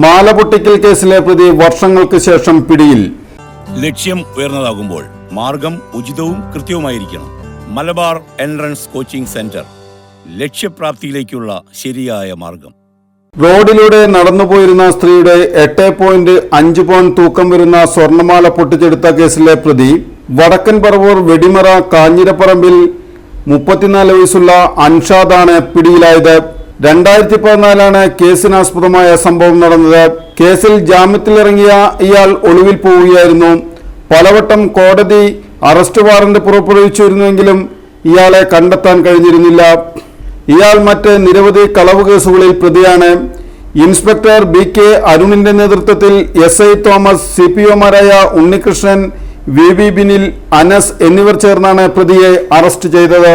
മാല പൊട്ടിക്കൽ കേസിലെ പ്രതി വർഷങ്ങൾക്ക് ശേഷം പിടിയിൽ. ലക്ഷ്യം ഉയർന്നതാകുമ്പോൾ മാർഗം ഉചിതവും കൃത്യവുമായിരിക്കണം. Malabar entrance coaching centre. ലക്ഷ്യപ്രാപ്തിയിലേക്കുള്ള ശരിയായ മാർഗം. റോഡിലൂടെ നടന്നുപോയിരുന്ന സ്ത്രീയുടെ എട്ട് പോയിന്റ് അഞ്ച് പൗൺ തൂക്കം വരുന്ന സ്വർണമാല പൊട്ടിച്ചെടുത്ത കേസിലെ പ്രതി വടക്കൻ പറവൂർ വെടിമറ കാഞ്ഞിരപ്പറമ്പിൽ മുപ്പത്തിനാല് വയസ്സുള്ള അൻഷാദാണ് പിടിയിലായത്. രണ്ടായിരത്തി പതിനാലാണ് കേസിനാസ്പദമായ സംഭവം നടന്നത്. കേസിൽ ജാമ്യത്തിലിറങ്ങിയ ഇയാൾ ഒളിവിൽ പോവുകയായിരുന്നു. പലവട്ടം കോടതി അറസ്റ്റ് വാറന്റ് പുറപ്പെടുവിച്ചിരുന്നുവെങ്കിലും ഇയാളെ കണ്ടെത്താൻ കഴിഞ്ഞിരുന്നില്ല. ഇയാൾ മറ്റ് നിരവധി കളവ് കേസുകളിൽ പ്രതിയാണ്. ഇൻസ്പെക്ടർ ബി കെ അരുണിന്റെ നേതൃത്വത്തിൽ S I Thomas C P ഒമാരായ Unnikrishnan V B Binil Anas എന്നിവർ ചേർന്നാണ് പ്രതിയെ അറസ്റ്റ് ചെയ്തത്.